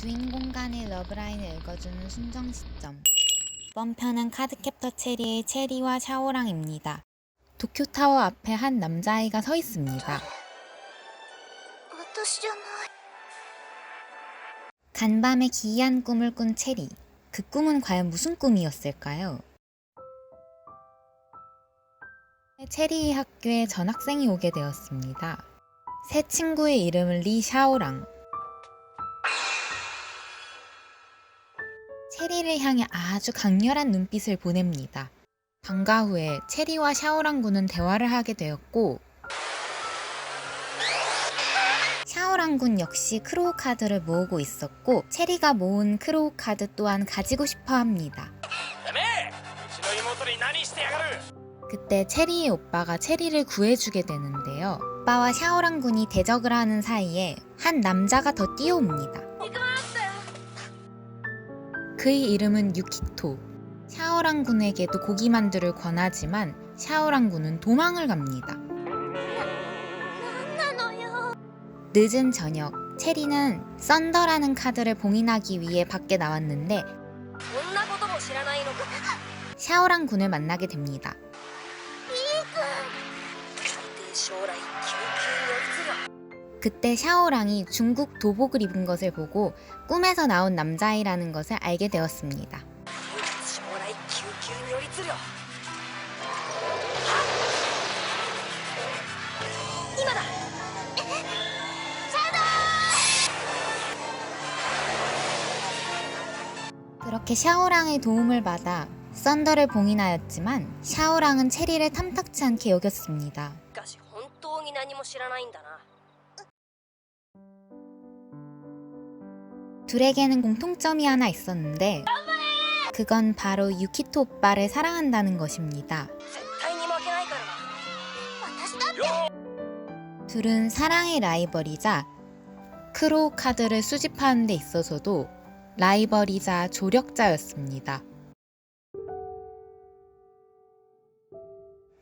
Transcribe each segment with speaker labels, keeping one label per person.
Speaker 1: 주인공 간의 러브라인을 읽어주는 순정 시점. 이번 편은 카드캡터 체리의 체리와 샤오랑입니다. 도쿄타워 앞에 한 남자아이가 서 있습니다. 간밤에 기이한 꿈을 꾼 체리. 그 꿈은 과연 무슨 꿈이었을까요? 체리 학교에 전학생이 오게 되었습니다. 새 친구의 이름은 리샤오랑. 체리를 향해 아주 강렬한 눈빛을 보냅니다. 방과 후에 체리와 샤오랑군은 대화를 하게 되었고 샤오랑군 역시 크로우 카드를 모으고 있었고 체리가 모은 크로우 카드 또한 가지고 싶어 합니다. 그때 체리의 오빠가 체리를 구해주게 되는데요. 오빠와 샤오랑군이 대적을 하는 사이에 한 남자가 더 뛰어옵니다. 그의 이름은 유키토. 샤오랑 군에게도 고기 만두를 권하지만 샤오랑 군은 도망을 갑니다. 늦은 저녁, 체리는 썬더라는 카드를 봉인하기 위해 밖에 나왔는데 샤오랑 군을 만나게 됩니다. 그때 샤오랑이 중국 도복을 입은 것을 보고 꿈에서 나온 남자이라는 것을 알게 되었습니다. 그렇게 샤오랑의 도움을 받아 썬더를 봉인하였지만 샤오랑은 체리를 탐탁치 않게 여겼습니다. 둘에게는 공통점이 하나 있었는데 그건 바로 유키토 오빠를 사랑한다는 것입니다. 둘은 사랑의 라이벌이자 크로우 카드를 수집하는 데 있어서도 라이벌이자 조력자였습니다.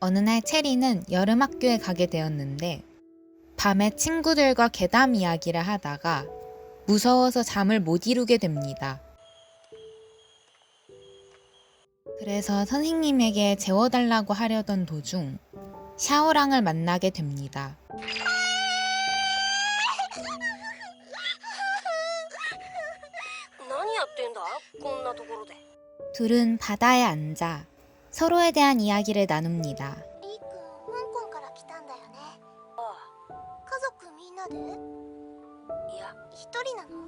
Speaker 1: 어느 날 체리는 여름 학교에 가게 되었는데 밤에 친구들과 괴담 이야기를 하다가 무서워서 잠을 못 이루게 됩니다. 그래서 선생님에게 재워달라고 하려던 도중 샤오랑을 만나게 됩니다. 둘은 바다에 앉아 서로에 대한 이야기를 나눕니다.
Speaker 2: リー君香港から来たんだよね
Speaker 3: あ
Speaker 2: 家族みんなで
Speaker 3: あいや
Speaker 2: 一人なの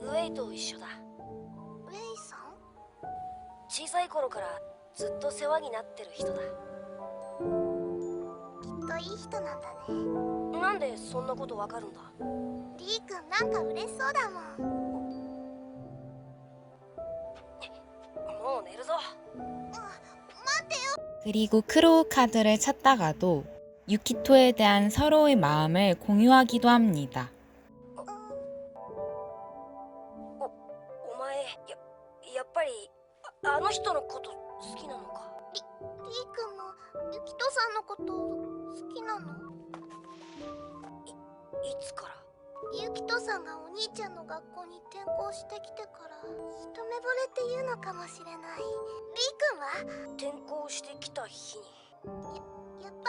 Speaker 3: ウェイと一緒だ
Speaker 2: ウェイさん
Speaker 3: 小さい頃からずっと世話になってる人だ
Speaker 2: きっといい人なんだね
Speaker 3: なんでそんなことわかるんだ
Speaker 2: リー君なんか嬉しそうだもん
Speaker 3: もう寝るぞ
Speaker 1: 그리고 크로우 카드를 찾다가도 유키토에 대한 서로의 마음을 공유하기도 합니다.
Speaker 3: お前ややっぱりああの人のこと好きなのか
Speaker 2: リー君もユキトさんのこと好きなの
Speaker 3: いつから
Speaker 2: ユキトさんがお兄ちゃんの学校に転校してきてから一目惚れっていうのかもしれないリー君は やっ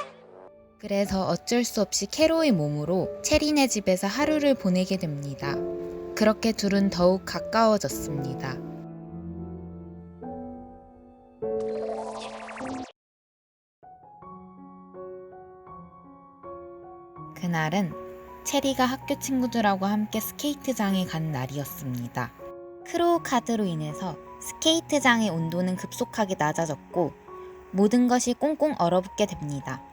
Speaker 1: 그래서 어쩔 수 없이 캐로의 몸으로 체리네 집에서 하루를 보내게 됩니다. 그렇게 둘은 더욱 가까워졌습니다. 그날은 체리가 학교 친구들하고 함께 스케이트장에 간 날이었습니다. 크로우 카드로 인해서 스케이트장의 온도는 급속하게 낮아졌고 모든 것이 꽁꽁 얼어붙게 됩니다.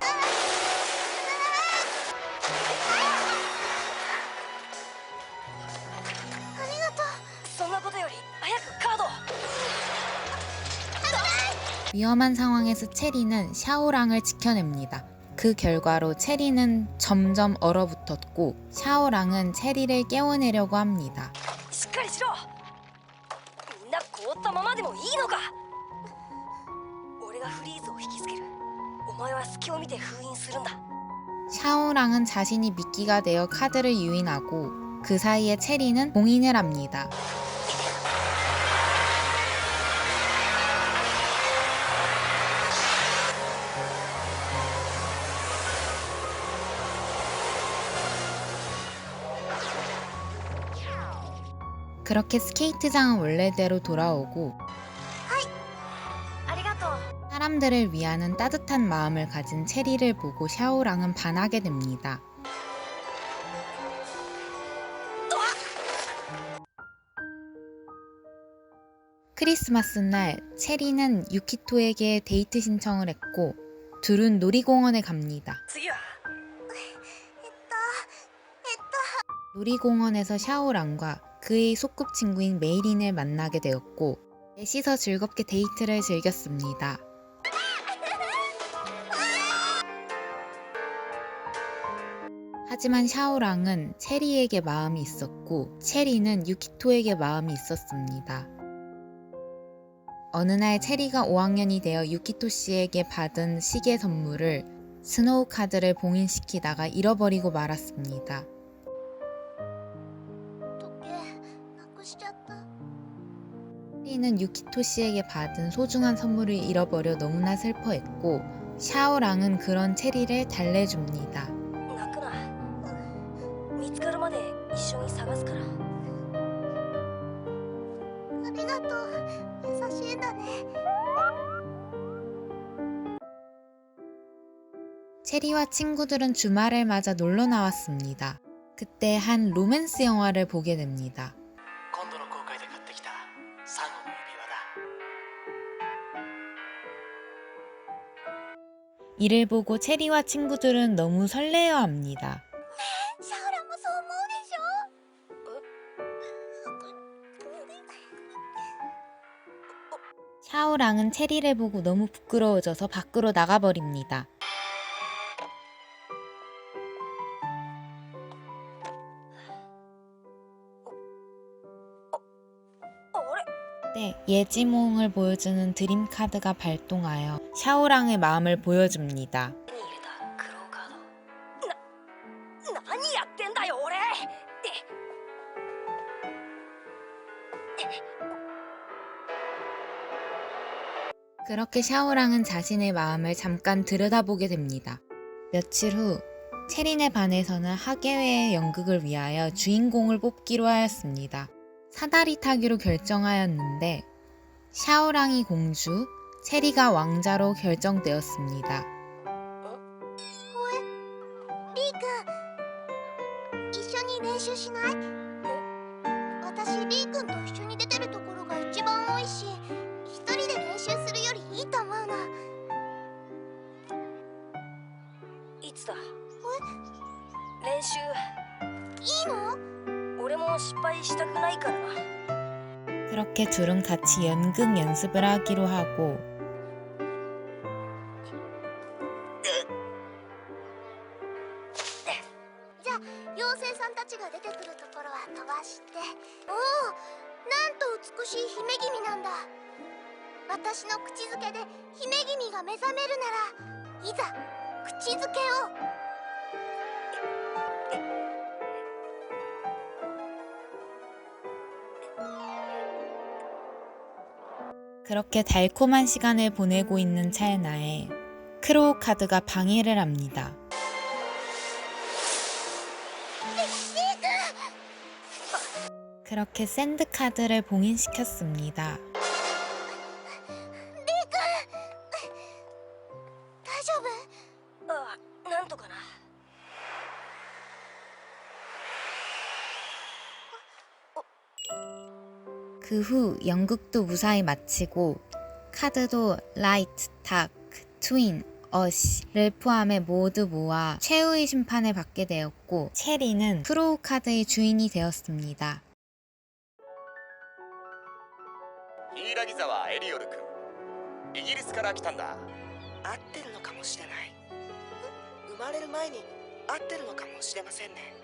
Speaker 1: 위험한 상황에서 체리는 샤오랑을 지켜냅니다. 그 결과로 체리는 점점 얼어붙었고 샤오랑은 체리를 깨워내려고 합니다. 샤오랑은 자신이 미끼가 되어 카드를 유인하고 그 사이에 체리는 봉인을 합니다. 그렇게 스케이트장은 원래대로 돌아오고 사람들을 위하는 따뜻한 마음을 가진 체리를 보고 샤오랑은 반하게 됩니다. 크리스마스 날 체리는 유키토에게 데이트 신청을 했고 둘은 놀이공원에 갑니다. 놀이공원에서 샤오랑과 그의 소꿉친구인 메이린을 만나게 되었고 넷이서 즐겁게 데이트를 즐겼습니다. 하지만 샤오랑은 체리에게 마음이 있었고 체리는 유키토에게 마음이 있었습니다. 어느 날 체리가 5학년이 되어 유키토 씨에게 받은 시계 선물을 스노우 카드를 봉인시키다가 잃어버리고 말았습니다. 샤오리는 유키토 씨에게 받은 소중한 선물을 잃어버려 너무나 슬퍼했고 샤오랑은 그런 체리를 달래줍니다. 체리와 친구들은 주말을 맞아 놀러 나왔습니다. 그때 한 로맨스 영화를 보게 됩니다. 이를 보고 체리와 친구들은 너무 설레어 합니다.
Speaker 2: 네, 어, 어, 어,
Speaker 1: 샤오랑은 체리를 보고 너무 부끄러워져서 밖으로 나가버립니다. 때 예지몽을 보여주는 드림카드가 발동하여 샤오랑의 마음을 보여줍니다. 그렇게 샤오랑은 자신의 마음을 잠깐 들여다보게 됩니다. 며칠 후 체린의 반에서는 하계회의 연극을 위하여 주인공을 뽑기로 하였습니다. 사다리 타기로 결정하였는데 샤오랑이 공주, 체리가 왕자로 결정되었습니다.
Speaker 2: お
Speaker 3: 失敗したくないからな
Speaker 1: 그렇게 둘은 같이 연극 연습을 하기로 하고
Speaker 2: じゃあ妖精さんたちが出てくるところは飛ばしておおなんと美しい姫君なんだ私の口づけで姫君が目覚めるならいざ口づけを
Speaker 1: 그렇게 달콤한 시간을 보내고 있는 찰나에 크로우 카드가 방해를 합니다. 그렇게 샌드 카드를 봉인시켰습니다. 그 후 연극도 무사히 마치고 카드도 라이트, 다크, 트윈, 어시를 포함해 모두 모아 최후의 심판을 받게 되었고 체리는 크로우 카드의 주인이 되었습니다.
Speaker 4: 柊沢エリオル君 イギリスから来たんだ
Speaker 5: 合ってるのかもしれない生まれる前に合ってるのかもしれませんね